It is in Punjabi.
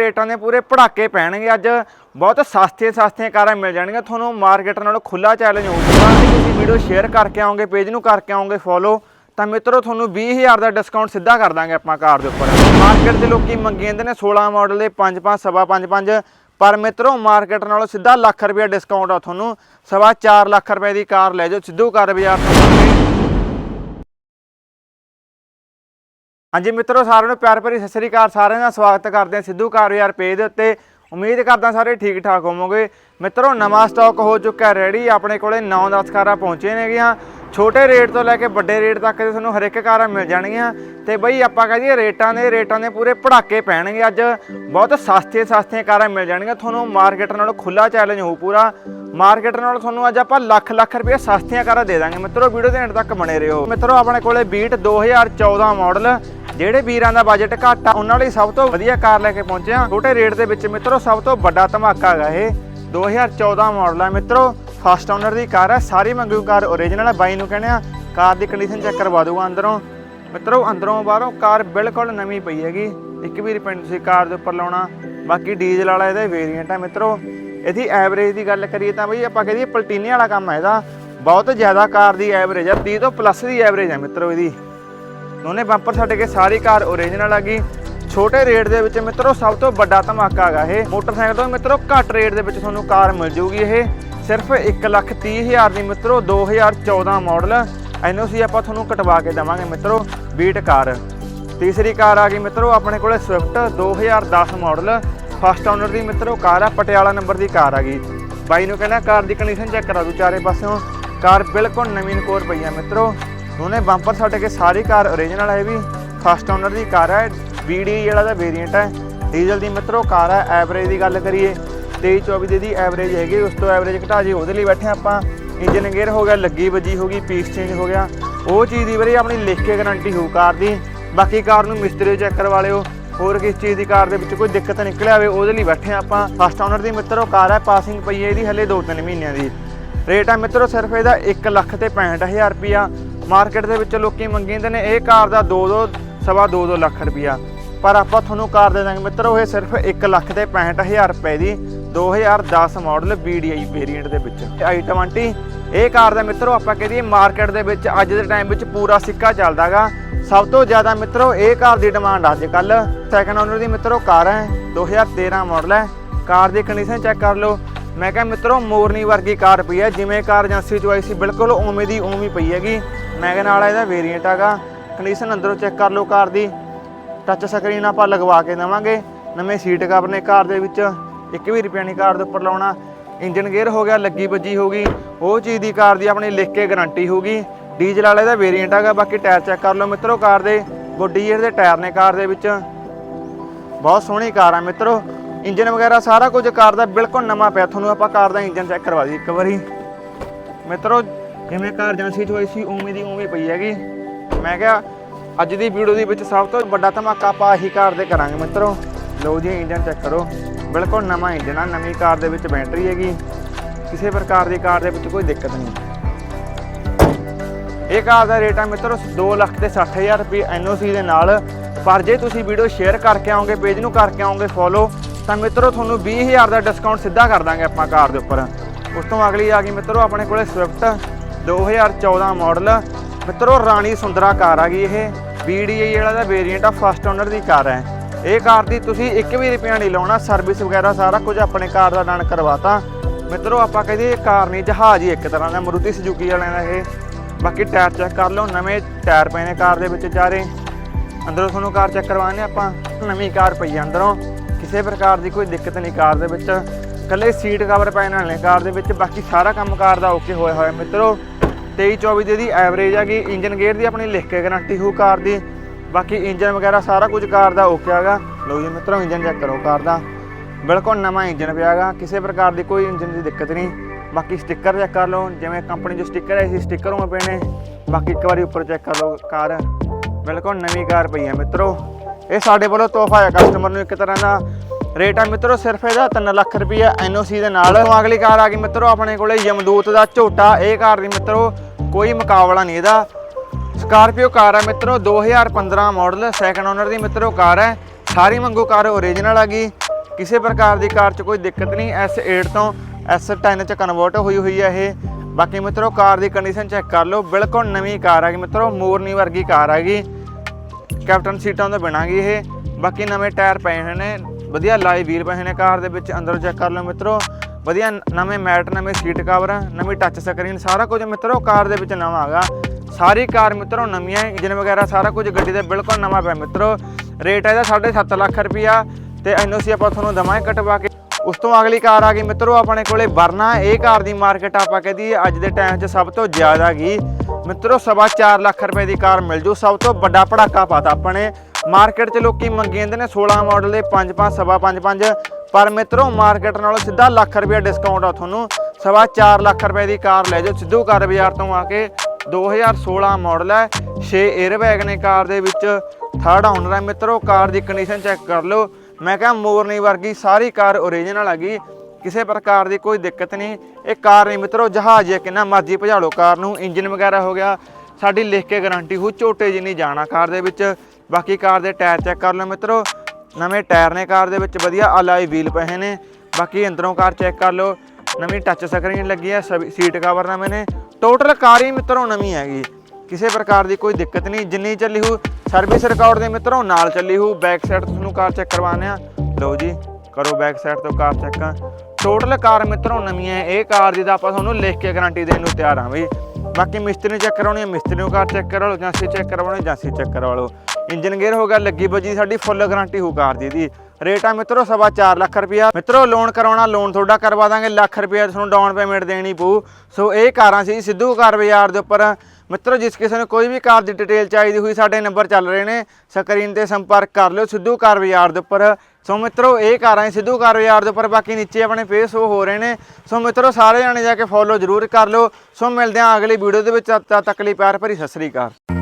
ਰੇਟਾਂ ਦੇ ਪੂਰੇ ਪੜਾਕੇ ਪੈਣਗੇ। ਅੱਜ ਬਹੁਤ ਸਸਤੀਆਂ ਸਸਤੀਆਂ ਕਾਰਾਂ ਮਿਲ ਜਾਣਗੀਆਂ। ਤੁਹਾਨੂੰ ਮਾਰਕੀਟ ਨਾਲੋਂ ਖੁੱਲਾ ਚੈਲੰਜ ਹੋਊਗਾ ਜੇ ਤੁਸੀਂ ਵੀਡੀਓ ਸ਼ੇਅਰ ਕਰਕੇ ਆਓਗੇ ਪੇਜ ਨੂੰ ਕਰਕੇ ਆਓਗੇ ਫੋਲੋ ਤਾਂ ਮਿੱਤਰੋ ਤੁਹਾਨੂੰ 20000 ਦਾ ਡਿਸਕਾਊਂਟ ਸਿੱਧਾ ਕਰ ਦਾਂਗੇ ਆਪਾਂ ਕਾਰ ਦੇ ਉੱਪਰ। ਮਾਰਕੀਟ ਦੇ ਲੋਕੀ ਮੰਗੀ ਜਾਂਦੇ ਨੇ 16 ਮਾਡਲ ਦੇ 5 5 ਸਵਾ 5 5 ਪਰ ਮਿੱਤਰੋ ਮਾਰਕੀਟ ਨਾਲੋਂ ਸਿੱਧਾ ਲੱਖ ਰੁਪਏ ਡਿਸਕਾਊਂਟ ਆ ਤੁਹਾਨੂੰ। ਸਵਾ 4 ਲੱਖ ਰੁਪਏ ਦੀ ਕਾਰ ਲੈ ਜਾਓ, ਸਿੱਧੂ ਕਾਰ ਬਾਜ਼ਾਰ ਤੋਂ ਹਾਂਜੀ ਮਿੱਤਰੋ, ਸਾਰਿਆਂ ਨੂੰ ਪਿਆਰ ਭਰੀ ਸਤਿ ਸ੍ਰੀ ਅਕਾਲ। ਸਾਰਿਆਂ ਦਾ ਸਵਾਗਤ ਕਰਦੇ ਹਾਂ ਸਿੱਧੂ ਕਾਰ ਬਾਜ਼ਾਰ ਪੇਜ ਦੇ ਉੱਤੇ। ਉਮੀਦ ਕਰਦਾ ਸਾਰੇ ਠੀਕ ਠਾਕ ਹੋਵੋਗੇ। ਮਿੱਤਰੋ, ਨਵਾਂ ਸਟਾਕ ਹੋ ਚੁੱਕਾ ਰੈਡੀ ਆਪਣੇ ਕੋਲੇ 9-10 ਕਾਰਾਂ ਪਹੁੰਚੇ ਨੇਗੀਆਂ। ਛੋਟੇ ਰੇਟ ਤੋਂ ਲੈ ਕੇ ਵੱਡੇ ਰੇਟ ਤੱਕ ਦੇ ਤੁਹਾਨੂੰ ਹਰ ਇੱਕ ਕਾਰਾਂ ਮਿਲ ਜਾਣਗੀਆਂ। ਤੇ ਬਈ, ਆਪਾਂ ਕਹਦੇ ਰੇਟਾਂ ਦੇ ਰੇਟਾਂ ਦੇ ਪੂਰੇ ਪੜਾਕੇ ਪੈਣਗੇ ਅੱਜ। ਬਹੁਤ ਸਸਤੀਆਂ ਸਸਤੀਆਂ ਕਾਰਾਂ ਮਿਲ ਜਾਣਗੀਆਂ। ਤੁਹਾਨੂੰ ਮਾਰਕੀਟ ਨਾਲੋਂ ਖੁੱਲਾ ਚੈਲੰਜ ਹੋਊ ਪੂਰਾ। ਮਾਰਕੀਟ ਨਾਲ ਤੁਹਾਨੂੰ ਅੱਜ ਆਪਾਂ ਲੱਖ ਲੱਖ ਰੁਪਏ ਸਸਤੀਆਂ ਕਾਰਾਂ ਦੇ ਦਾਂਗੇ। ਮਿੱਤਰੋ, ਵੀਡੀਓ ਦੇ ਐਂਡ ਤੱਕ ਬਣੇ ਰਹੋ। ਮਿੱਤਰੋ, ਆਪਣੇ ਕੋਲੇ ਬੀਟ 2014 ਮਾਡਲ ਜਿਹੜੇ ਵੀਰਾਂ ਦਾ ਬਜਟ ਘੱਟ ਆ, ਉਹਨਾਂ ਲਈ ਸਭ ਤੋਂ ਵਧੀਆ ਕਾਰ ਲੈ ਕੇ ਪਹੁੰਚਿਆ ਛੋਟੇ ਰੇਟ ਦੇ ਵਿੱਚ ਮਿੱਤਰੋ, ਸਭ ਤੋਂ ਵੱਡਾ ਧਮਾਕਾ ਹੈਗਾ ਇਹ 2014 ਮਾਡਲ ਹੈ ਮਿੱਤਰੋ। ਫਸਟ ਓਨਰ ਦੀ ਕਾਰ ਹੈ ਸਾਰੀ ਮੰਗੂ ਕਾਰ ਓਰੀਜਨਲ ਹੈ ਬਾਈ ਨੂੰ ਕਹਿੰਦੇ ਆ, ਕਾਰ ਦੀ ਕੰਡੀਸ਼ਨ ਚੈੱਕ ਕਰਵਾ ਦੂਗਾ ਅੰਦਰੋਂ। ਮਿੱਤਰੋ, ਅੰਦਰੋਂ ਬਾਹਰੋਂ ਕਾਰ ਬਿਲਕੁਲ ਨਵੀਂ ਪਈ ਹੈਗੀ। ਇੱਕ ਵੀ ਰਿਪੇਂਟ ਤੁਸੀਂ ਕਾਰ ਦੇ ਉੱਪਰ ਲਾਉਣਾ, ਬਾਕੀ ਡੀਜ਼ਲ ਵਾਲਾ ਇਹਦਾ ਵੇਰੀਐਂਟ ਹੈ ਮਿੱਤਰੋ। ਇਹਦੀ ਐਵਰੇਜ ਦੀ ਗੱਲ ਕਰੀਏ ਤਾਂ ਬਈ ਆਪਾਂ ਕਹਦੀਏ ਪਲਟੀਨੇ ਵਾਲਾ ਕੰਮ ਹੈ ਇਹਦਾ। ਬਹੁਤ ਜ਼ਿਆਦਾ ਕਾਰ ਦੀ ਐਵਰੇਜ ਹੈ 30 ਤੋਂ ਪਲੱਸ ਦੀ ਐਵਰੇਜ ਹੈ ਮਿੱਤਰੋ ਇਹਦੀ। ਦੋਨੇ ਬੰਪਰ ਛੱਡ ਕੇ ਸਾਰੀ ਕਾਰ ਓਰੀਜਨਲ ਆ ਗਈ। ਛੋਟੇ ਰੇਟ ਦੇ ਵਿੱਚ ਮਿੱਤਰੋ, ਸਭ ਤੋਂ ਵੱਡਾ ਧਮਾਕਾ ਹੈਗਾ ਇਹ। ਮੋਟਰਸਾਈਕਲ ਤੋਂ ਮਿੱਤਰੋ, ਘੱਟ ਰੇਟ ਦੇ ਵਿੱਚ ਤੁਹਾਨੂੰ ਕਾਰ ਮਿਲ ਜੂਗੀ ਇਹ। ਸਿਰਫ 130000 ਦੀ ਮਿੱਤਰੋ 2014 ਮਾਡਲ। ਐਨਓਸੀ ਆਪਾਂ ਤੁਹਾਨੂੰ ਕਟਵਾ ਕੇ ਦੇਵਾਂਗੇ ਮਿੱਤਰੋ, ਬੀਟ ਕਾਰ। ਤੀਸਰੀ ਕਾਰ ਆ ਗਈ ਮਿੱਤਰੋ, ਆਪਣੇ ਕੋਲੇ ਸਵਿਫਟ 2010 ਮਾਡਲ। ਫਸਟ ਓਨਰ ਦੀ ਮਿੱਤਰੋ ਕਾਰ ਆ, ਪਟਿਆਲਾ ਨੰਬਰ ਦੀ ਕਾਰ ਆ ਗਈ। ਬਾਈ ਨੂੰ ਕਹਿੰਦਾ, ਕਾਰ ਦੀ ਕੰਡੀਸ਼ਨ ਚੈੱਕ ਕਰਾ ਦੂ ਚਾਰੇ ਪਾਸਿਓਂ। ਕਾਰ ਬਿਲਕੁਲ ਨਵੀਂ ਕੋਰ ਪਈ ਆ ਮਿੱਤਰੋ। ਉਹਨੇ ਬੰਪਰ ਛੱਡ ਕੇ ਸਾਰੀ ਕਾਰ ਓਰੀਜਨਲ ਹੈ ਵੀ। ਫਸਟ ਓਨਰ ਦੀ ਕਾਰ ਹੈ BD ਜਿਹੜਾ ਦਾ ਵੇਰੀਐਂਟ ਹੈ ਡੀਜ਼ਲ ਦੀ ਮਿੱਤਰੋ ਕਾਰ ਹੈ ਐਵਰੇਜ ਦੀ ਗੱਲ ਕਰੀਏ 23 24 ਦੀ ਦੀ ਐਵਰੇਜ ਹੈਗੀ, ਉਸ ਤੋਂ ਐਵਰੇਜ ਘਟਾ ਜੇ ਉਹਦੇ ਲਈ ਬੈਠੇ ਆਪਾਂ। ਇੰਜਨ ਗੇਅਰ ਹੋ ਗਿਆ, ਲੱਗੀ ਵੱਜੀ ਹੋ ਗਈ ਪੀਸ ਚੇਂਜ ਹੋ ਗਿਆ। ਉਹ ਚੀਜ਼ ਦੀ ਵੀਰੇ ਆਪਣੀ ਲਿਖ ਕੇ ਗਾਰੰਟੀ ਹੋਊ ਕਾਰ ਦੀ। ਬਾਕੀ ਕਾਰ ਨੂੰ ਮਿਸਤਰੀ ਚੈੱਕ ਕਰਵਾ ਲਿਓ। ਹੋਰ ਕਿਸ ਚੀਜ਼ ਦੀ ਕਾਰ ਦੇ ਵਿੱਚ ਕੋਈ ਦਿੱਕਤ ਨਿਕਲਿਆ ਹੋਵੇ, ਉਹਦੇ ਲਈ ਬੈਠੇ ਆਪਾਂ। ਫਸਟ ਓਨਰ ਦੀ ਮਿੱਤਰੋ ਕਾਰ ਹੈ ਪਾਸਿੰਗ ਪਈ ਹੈ ਇਹਦੀ ਹਲੇ 2-3 ਮਹੀਨਿਆਂ ਦੀ। ਰੇਟ ਹੈ ਮਿੱਤਰੋ ਸਿਰਫ ਇਹਦਾ 1 ਲੱਖ ਤੇ 65000 ਰੁਪਿਆ ਮਾਰਕੀਟ ਦੇ ਵਿੱਚ ਲੋਕੀ ਮੰਗੀ ਜਾਂਦੇ ਨੇ, ਇਹ ਕਾਰ ਦਾ 2-2 ਸਵਾ 2-2 ਲੱਖ ਰੁਪਿਆ ਪਰ ਆਪਾਂ ਤੁਹਾਨੂੰ ਕਾਰ ਦੇ ਦਾਂਗੇ ਮਿੱਤਰੋ, ਇਹ ਸਿਰਫ 1 ਲੱਖ ਤੇ 65000 ਰੁਪਏ ਦੀ 2010 ਮਾਡਲ VDI ਵੇਰੀਐਂਟ ਦੇ ਵਿੱਚ। i20 ਇਹ ਕਾਰ ਦਾ ਮਿੱਤਰੋ, ਆਪਾਂ ਕਹਦੀਏ ਮਾਰਕੀਟ ਦੇ ਵਿੱਚ ਅੱਜ ਦੇ ਟਾਈਮ ਵਿੱਚ ਪੂਰਾ ਸਿੱਕਾ ਚੱਲਦਾਗਾ। ਸਭ ਤੋਂ ਜ਼ਿਆਦਾ ਮਿੱਤਰੋ, ਇਹ ਕਾਰ ਦੀ ਡਿਮਾਂਡ ਅੱਜ ਕੱਲ ਸੈਕੰਡ ਓਨਰ ਦੀ ਮਿੱਤਰੋ, ਕਾਰ ਹੈ 2013 ਮਾਡਲ ਹੈ। ਕਾਰ ਦੀ ਕੰਡੀਸ਼ਨ ਚੈੱਕ ਕਰ ਲਓ। ਮੈਂ ਕਿਹਾ ਮਿੱਤਰੋ, ਮੋਰਨੀ ਵਰਗੀ ਕਾਰ ਪਈ ਹੈ। ਜਿਵੇਂ ਕਾਰ ਏਜੰਸੀ ਚ ਆਈ ਸੀ, ਬਿਲਕੁਲ ਉਵੇਂ ਦੀ ਉਵੇਂ ਹੀ ਪਈ ਹੈਗੀ। ਮੈਗਨ ਨਾਲ ਇਹਦਾ ਵੇਰੀਐਂਟ ਹੈਗਾ। ਕੰਡੀਸ਼ਨ ਅੰਦਰੋਂ ਚੈੱਕ ਕਰ ਲਓ ਕਾਰ ਦੀ। ਟੱਚ ਸਕਰੀਨ ਆਪਾਂ ਲਗਵਾ ਕੇ ਦੇਵਾਂਗੇ। ਨਵੇਂ ਸੀਟ ਕਵਰ ਨੇ ਕਾਰ ਦੇ ਵਿੱਚ। ਇੱਕ ਵੀ ਰੁਪਿਆ ਨਹੀਂ ਕਾਰ ਦੇ ਉੱਪਰ ਲਾਉਣਾ। ਇੰਜਨ ਗੇਅਰ ਹੋ ਗਿਆ, ਲੱਗੀ ਵੱਜੀ ਹੋਗੀ ਉਹ ਚੀਜ਼ ਦੀ ਕਾਰ ਦੀ ਆਪਣੀ ਲਿਖ ਕੇ ਗਾਰੰਟੀ ਹੋਗੀ ਡੀਜ਼ਲ ਵਾਲੇ ਦਾ ਵੇਰੀਐਂਟ ਹੈਗਾ। ਬਾਕੀ ਟਾਇਰ ਚੈੱਕ ਕਰ ਲਓ ਮਿੱਤਰੋ ਕਾਰ ਦੇ। ਗੋਡੀ ਦੇ ਟਾਇਰ ਨੇ ਕਾਰ ਦੇ ਵਿੱਚ। ਬਹੁਤ ਸੋਹਣੀ ਕਾਰ ਆ ਮਿੱਤਰੋ। ਇੰਜਨ ਵਗੈਰਾ ਸਾਰਾ ਕੁਝ ਕਾਰ ਦਾ ਬਿਲਕੁਲ ਨਵਾਂ ਪਿਆ। ਤੁਹਾਨੂੰ ਆਪਾਂ ਕਾਰ ਦਾ ਇੰਜਨ ਚੈੱਕ ਕਰਵਾ ਦਈਏ ਇੱਕ ਵਾਰੀ। ਮਿੱਤਰੋ, ਜਿਵੇਂ ਕਾਰ ਏਜੰਸੀ ਚ ਹੋਈ ਸੀ, ਉਵੇਂ ਦੀ ਉਵੇਂ ਪਈ ਹੈਗੀ। ਮੈਂ ਕਿਹਾ, ਅੱਜ ਦੀ ਵੀਡੀਓ ਦੇ ਵਿੱਚ ਸਭ ਤੋਂ ਵੱਡਾ ਧਮਾਕਾ ਆਪਾਂ ਆਹੀ ਕਾਰ ਦੇ ਕਰਾਂਗੇ ਮਿੱਤਰੋ। ਲਓ ਜੀ, ਇੰਜਨ ਚੈੱਕ ਕਰੋ। ਬਿਲਕੁਲ ਨਵਾਂ ਇੰਜਨ ਆ, ਨਵੀਂ ਕਾਰ ਦੇ ਵਿੱਚ ਬੈਟਰੀ ਹੈਗੀ। ਕਿਸੇ ਪ੍ਰਕਾਰ ਦੀ ਕਾਰ ਦੇ ਵਿੱਚ ਕੋਈ ਦਿੱਕਤ ਨਹੀਂ। ਇਹ ਕਾਰ ਦਾ ਰੇਟ ਆ ਮਿੱਤਰੋ 2 ਲੱਖ ਤੇ 60000 ਰੁਪਏ ਐਨਓਸੀ ਦੇ ਨਾਲ। ਪਰ ਜੇ ਤੁਸੀਂ ਵੀਡੀਓ ਸ਼ੇਅਰ ਕਰਕੇ ਆਓਗੇ ਪੇਜ ਨੂੰ ਕਰਕੇ ਆਓਗੇ ਫੋਲੋ ਤਾਂ ਮਿੱਤਰੋ, ਤੁਹਾਨੂੰ 20000 ਦਾ ਡਿਸਕਾਊਂਟ ਸਿੱਧਾ ਕਰ ਦਾਂਗੇ ਆਪਾਂ ਕਾਰ ਦੇ ਉੱਪਰ। ਉਸ ਤੋਂ ਅਗਲੀ ਆ ਗਈ ਮਿੱਤਰੋ, ਆਪਣੇ ਕੋਲੇ ਸਵਿਫਟ 2014 ਮਾਡਲ ਮਿੱਤਰੋ, ਰਾਣੀ ਸੁੰਦਰਾ ਕਾਰ ਆ ਗਈ ਇਹ। BDI ਵਾਲਾ ਦਾ ਵੇਰੀਐਂਟ ਆ ਫਸਟ ਓਨਰ ਦੀ ਕਾਰ ਹੈ। ਇਹ ਕਾਰ ਦੀ ਤੁਸੀਂ ਇੱਕ ਵੀ ਰੁਪਿਆ ਨਹੀਂ ਲਾਉਣਾ ਸਰਵਿਸ ਵਗੈਰਾ ਸਾਰਾ ਕੁਝ ਆਪਣੇ ਕਾਰ ਦਾ ਡਨ ਕਰਵਾਤਾ। ਮਿੱਤਰੋ, ਆਪਾਂ ਕਹਿੰਦੇ ਇਹ ਕਾਰ ਨਹੀਂ, ਜਹਾਜ਼ ਹੀ ਇੱਕ ਤਰ੍ਹਾਂ ਦਾ, ਮਰੂਤੀ ਸੁਜ਼ੂਕੀ ਵਾਲਿਆਂ ਦਾ ਇਹ। ਬਾਕੀ ਟਾਇਰ ਚੈੱਕ ਕਰ ਲਓ, ਨਵੇਂ ਟਾਇਰ ਪਏ ਨੇ ਕਾਰ ਦੇ ਵਿੱਚ ਚਾਰੇ। ਅੰਦਰੋਂ ਤੁਹਾਨੂੰ ਕਾਰ ਚੈੱਕ ਕਰਵਾਣੇ ਆਪਾਂ, ਨਵੀਂ ਕਾਰ ਪਈ ਆ ਅੰਦਰੋਂ। ਕਿਸੇ ਪ੍ਰਕਾਰ ਦੀ ਕੋਈ ਦਿੱਕਤ ਨਹੀਂ ਕਾਰ ਦੇ ਵਿੱਚ। ਕੱਲੇ ਸੀਟ ਕਵਰ ਪੈਣ ਵਾਲੇ ਨੇ ਕਾਰ ਦੇ ਵਿੱਚ, ਬਾਕੀ ਸਾਰਾ ਕੰਮ ਕਾਰ ਦਾ ਓਕੇ ਹੋਇਆ ਹੋਇਆ ਮਿੱਤਰੋ। 23 24 ਦੀ ਇਹਦੀ ਐਵਰੇਜ ਹੈਗੀ ਇੰਜਨ ਗੇਅਰ ਦੀ ਆਪਣੀ ਲਿਖ ਕੇ ਗਾਰੰਟੀ ਹੋਊ ਕਾਰ ਦੀ। ਬਾਕੀ ਇੰਜਨ ਵਗੈਰਾ ਸਾਰਾ ਕੁਝ ਕਾਰ ਦਾ ਓਕੇ ਹੈਗਾ। ਲਓ ਜੀ ਮਿੱਤਰੋ ਇੰਜਨ ਚੈੱਕ ਕਰੋ ਕਾਰ ਦਾ। ਬਿਲਕੁਲ ਨਵਾਂ ਇੰਜਨ ਪਿਆ ਹੈਗਾ, ਕਿਸੇ ਪ੍ਰਕਾਰ ਦੀ ਕੋਈ ਇੰਜਨ ਦੀ ਦਿੱਕਤ ਨਹੀਂ। ਬਾਕੀ ਸਟicker ਚੈੱਕ ਕਰ ਲਓ, ਜਿਵੇਂ ਕੰਪਨੀ ਜੋ ਸਟicker ਹੈ ਸੀ ਸਟicker ਉਵੇਂ ਪਏ ਨੇ। ਬਾਕੀ ਇੱਕ ਵਾਰੀ ਉੱਪਰ ਚੈੱਕ ਕਰ ਲਓ ਕਾਰ। ਬਿਲਕੁਲ ਨਵੀਂ ਕਾਰ ਪਈ ਹੈ ਮਿੱਤਰੋ। ਇਹ ਸਾਡੇ ਵੱਲੋਂ ਤੋਹਫਾ ਹੈ। ਕਸਟਮਰ ਨੂੰ ਇੱਕ ਤਰ੍ਹਾਂ ਦਾ ਰੇਟ ਆ ਮਿੱਤਰੋ, ਸਿਰਫ ਇਹਦਾ 3 ਲੱਖ ਰੁਪਏ ਐਨਓਸੀ ਦੇ ਨਾਲ। ਅਗਲੀ ਕਾਰ ਆ ਗਈ ਮਿੱਤਰੋ, ਆਪਣੇ ਕੋਲੇ ਯਮਦੂਤ ਦਾ ਝੋਟਾ। ਇਹ ਕਾਰ ਦੀ ਮਿੱਤਰੋ, ਕੋਈ ਮੁਕਾਬਲਾ ਨਹੀਂ ਇਹਦਾ। ਸਕਾਰਪੀਓ ਕਾਰ ਹੈ ਮਿੱਤਰੋ 2015 ਮਾਡਲ ਸੈਕੰਡ ਓਨਰ ਦੀ ਮਿੱਤਰੋ ਕਾਰ ਹੈ। ਸਾਰੀ ਮੰਗੋ ਕਾਰ ਓਰੀਜਨਲ ਹੈਗੀ ਕਿਸੇ ਪ੍ਰਕਾਰ ਦੀ ਕਾਰ 'ਚ ਕੋਈ ਦਿੱਕਤ ਨਹੀਂ। S8 ਤੋਂ S10 'ਚ ਕਨਵਰਟ ਹੋਈ ਹੋਈ ਹੈ ਇਹ। ਬਾਕੀ ਮਿੱਤਰੋ, ਕਾਰ ਦੀ ਕੰਡੀਸ਼ਨ ਚੈੱਕ ਕਰ ਲਓ। ਬਿਲਕੁਲ ਨਵੀਂ ਕਾਰ ਹੈਗੀ ਮਿੱਤਰੋ। ਮੋਰਨੀ ਵਰਗੀ ਕਾਰ ਹੈਗੀ ਕੈਪਟਨ ਸੀਟਾਂ ਤੋਂ ਬਣਾਗੀ ਇਹ। ਬਾਕੀ ਨਵੇਂ ਟਾਇਰ ਪਏ ਹੋਏ ਨੇ। ਵਧੀਆ ਲਾਈ ਵੀਲ ਪਏ ਹੋਏ ਨੇ ਕਾਰ ਦੇ ਵਿੱਚ, ਅੰਦਰ ਚੈੱਕ ਕਰ ਲਓ ਮਿੱਤਰੋ। ਵਧੀਆ ਨਵੇਂ ਮੈਟ, ਨਵੇਂ ਸੀਟ ਕਵਰ ਨਵੀਂ ਟੱਚ ਸਕਰੀਨ ਸਾਰਾ ਕੁਝ ਮਿੱਤਰੋ ਕਾਰ ਦੇ ਵਿੱਚ ਨਵਾਂ ਹੈਗਾ। ਸਾਰੀ ਕਾਰ ਮਿੱਤਰੋ ਨਵੀਆਂ ਇੰਜਨ ਵਗੈਰਾ ਸਾਰਾ ਕੁਝ ਗੱਡੀ ਦੇ ਬਿਲਕੁਲ ਨਵਾਂ ਪਿਆ ਮਿੱਤਰੋ। ਰੇਟ ਇਹਦਾ 7.5 ਲੱਖ ਰੁਪਿਆ ਤੇ ਐਨਓਸੀ ਆਪਾਂ ਤੁਹਾਨੂੰ ਦਵਾਂਗੇ ਕਟਵਾ ਕੇ। ਉਸ ਤੋਂ ਅਗਲੀ ਕਾਰ ਆ ਗਈ ਮਿੱਤਰੋ ਆਪਣੇ ਕੋਲੇ ਵਰਨਾ। ਇਹ ਕਾਰ ਦੀ ਮਾਰਕੀਟ ਆਪਾਂ ਕਹਦੀ ਅੱਜ ਦੇ ਟਾਈਮ 'ਚ ਸਭ ਤੋਂ ਜ਼ਿਆਦਾ ਗਈ ਮਿੱਤਰੋ, ਸਵਾ 4 ਲੱਖ ਰੁਪਏ ਦੀ ਕਾਰ ਮਿਲ ਜੂ। ਸਭ ਤੋਂ ਵੱਡਾ ਪੜਾਕਾ ਪਾਤਾ ਨੇ ਮਾਰਕੀਟ 'ਚ ਲੋਕੀ ਮੰਗੀ ਜਾਂਦੇ ਨੇ 16 ਮਾਡਲ ਦੇ 5 5 ਸਵਾ 5 5 ਪਰ ਮਿੱਤਰੋ, ਮਾਰਕੀਟ ਨਾਲੋਂ ਸਿੱਧਾ ਲੱਖ ਰੁਪਏ ਡਿਸਕਾਊਂਟ ਆ ਤੁਹਾਨੂੰ। ਸਵਾ 4 ਲੱਖ ਰੁਪਏ ਦੀ ਕਾਰ ਲੈ ਜਾਓ, ਸਿੱਧੂ ਕਾਰ ਬਾਜ਼ਾਰ ਤੋਂ ਆ ਕੇ 2016 ਮਾਡਲ ਹੈ। 6 에ਅਰਬੈਗ ਨੇ ਕਾਰ ਦੇ ਵਿੱਚ। ਥਰਡ ਓਨਰ ਹੈ। ਮਿੱਤਰੋ, ਕਾਰ ਦੀ ਕੰਡੀਸ਼ਨ ਚੈੱਕ ਕਰ ਲਓ। ਮੈਂ ਕਿਹਾ ਮੋਰਨੀ ਵਰਗੀ ਸਾਰੀ ਕਾਰ ਓਰੀਜਨਲ ਹੈਗੀ। ਕਿਸੇ ਪ੍ਰਕਾਰ ਦੀ ਕੋਈ ਦਿੱਕਤ ਨਹੀਂ। ਇਹ ਕਾਰ ਨਹੀਂ ਮਿੱਤਰੋ, ਜਹਾਜ਼ ਹੈ ਕਿੰਨਾ ਮਰਜ਼ੀ ਭਜਾ ਲਓ। ਕਾਰ ਨੂੰ ਇੰਜਨ ਵਗੈਰਾ ਹੋ ਗਿਆ, ਸਾਡੀ ਲਿਖ ਕੇ ਗਾਰੰਟੀ ਹੋ ਝੋਟੇ ਜਿੰਨੀ ਜਾਣਾ ਕਾਰ ਦੇ ਵਿੱਚ। ਬਾਕੀ ਕਾਰ ਦੇ ਟਾਇਰ ਚੈੱਕ ਕਰ ਲਓ ਮਿੱਤਰੋ। ਨਵੇਂ ਟਾਇਰ ਨੇ ਕਾਰ ਦੇ ਵਿੱਚ ਵਧੀਆ ਅਲਾਈ ਵੀਲ ਪਏ ਨੇ। ਬਾਕੀ ਅੰਦਰੋਂ ਕਾਰ ਚੈੱਕ ਕਰ ਲਓ। ਨਵੀਂ ਟੱਚ ਸਕਰੀਨ ਲੱਗੀ ਹੈ ਸਭ ਸੀਟ ਕਵਰ ਨਵੇਂ ਨੇ। ਟੋਟਲ ਕਾਰ ਹੀ ਮਿੱਤਰੋ ਨਵੀਂ ਹੈਗੀ। ਕਿਸੇ ਪ੍ਰਕਾਰ ਦੀ ਕੋਈ ਦਿੱਕਤ ਨਹੀਂ, ਜਿੰਨੀ ਚੱਲੀ ਹੋ ਸਰਵਿਸ ਰਿਕਾਰਡ ਦੇ ਮਿੱਤਰੋ ਨਾਲ ਚੱਲੀ ਹੋ ਬੈਕ ਸਾਈਡ ਤੁਹਾਨੂੰ ਕਾਰ ਚੈੱਕ ਕਰਵਾਉਂਦੇ ਆ ਲਓ ਜੀ, ਕਰੋ ਬੈਕ ਸਾਈਡ ਤੋਂ ਕਾਰ ਚੈੱਕ ਟੋਟਲ ਕਾਰ ਮਿੱਤਰੋਂ ਨਵੀਂ ਹੈ ਇਹ ਕਾਰ ਦੀ ਤਾਂ ਆਪਾਂ ਤੁਹਾਨੂੰ ਲਿਖ ਕੇ ਗਾਰੰਟੀ ਦੇਣ ਨੂੰ ਤਿਆਰ ਹਾਂ ਬਈ। ਬਾਕੀ ਮਿਸਤਰੀ ਨੂੰ ਚੈੱਕ ਕਰਾਉਣੀ ਹੈ ਮਿਸਤਰੀ ਨੂੰ ਕਾਰ ਚੈੱਕ ਕਰਾ ਲਓ ਜਾਂਸੀ ਚੈੱਕ ਕਰਵਾਉਣੀ ਜਾਂਸੀ ਚੈੱਕ ਕਰਵਾ ਲਓ। ਇੰਜਨ ਗੇਅਰ ਹੋ ਗਿਆ, ਲੱਗੀ ਬੱਜੀ ਸਾਡੀ ਫੁੱਲ ਗਾਰੰਟੀ ਹੋ ਕਾਰ ਦੀ ਦੀ ਰੇਟ ਆ ਮਿੱਤਰੋ, ਸਵਾ 4 ਲੱਖ ਰੁਪਿਆ ਮਿੱਤਰੋ ਲੋਨ ਕਰਾਉਣਾ ਲੋਨ ਤੁਹਾਡਾ ਕਰਵਾ ਦਾਂਗੇ, ਲੱਖ ਰੁਪਿਆ ਤੁਹਾਨੂੰ ਡਾਊਨ ਪੇਮੈਂਟ ਦੇਣੀ ਪਊ। ਸੋ ਇਹ ਕਾਰਾਂ ਸੀ ਸਿੱਧੂ ਕਾਰ ਬਾਜ਼ਾਰ ਦੇ ਉੱਪਰ। ਮਿੱਤਰੋ, ਜਿਸ ਕਿਸੇ ਨੂੰ ਕੋਈ ਵੀ ਕਾਰ ਦੀ ਡਿਟੇਲ ਚਾਹੀਦੀ ਹੋਈ, ਸਾਡੇ ਨੰਬਰ ਚੱਲ ਰਹੇ ਨੇ। ਸਕਰੀਨ ਤੇ ਸੰਪਰਕ ਕਰ ਲਿਓ, ਸਿੱਧੂ ਕਾਰ ਬਾਜ਼ਾਰ ਦੇ ਉੱਪਰ। ਸੋ ਮਿੱਤਰੋ, ਇਹ ਕਾਰਾਂ ਸੀ ਸਿੱਧੂ ਕਾਰ ਬਾਜ਼ਾਰ ਦੇ ਉੱਪਰ, ਬਾਕੀ ਨੀਚੇ ਆਪਣੇ ਫੇਸ ਸ਼ੋ ਹੋ ਰਹੇ ਨੇ। ਸੋ ਮਿੱਤਰੋ, ਸਾਰੇ ਜਾਣੇ ਜਾ ਕੇ ਫੋਲੋ ਜ਼ਰੂਰ ਕਰ ਲਓ। ਸੋ ਮਿਲਦੇ ਹਾਂ ਅਗਲੀ ਵੀਡੀਓ ਦੇ ਵਿੱਚ, ਤਦ ਤੱਕ ਲਈ ਪਿਆਰ ਭਰੀ ਸਤਿ ਸ੍ਰੀ ਅਕਾਲ।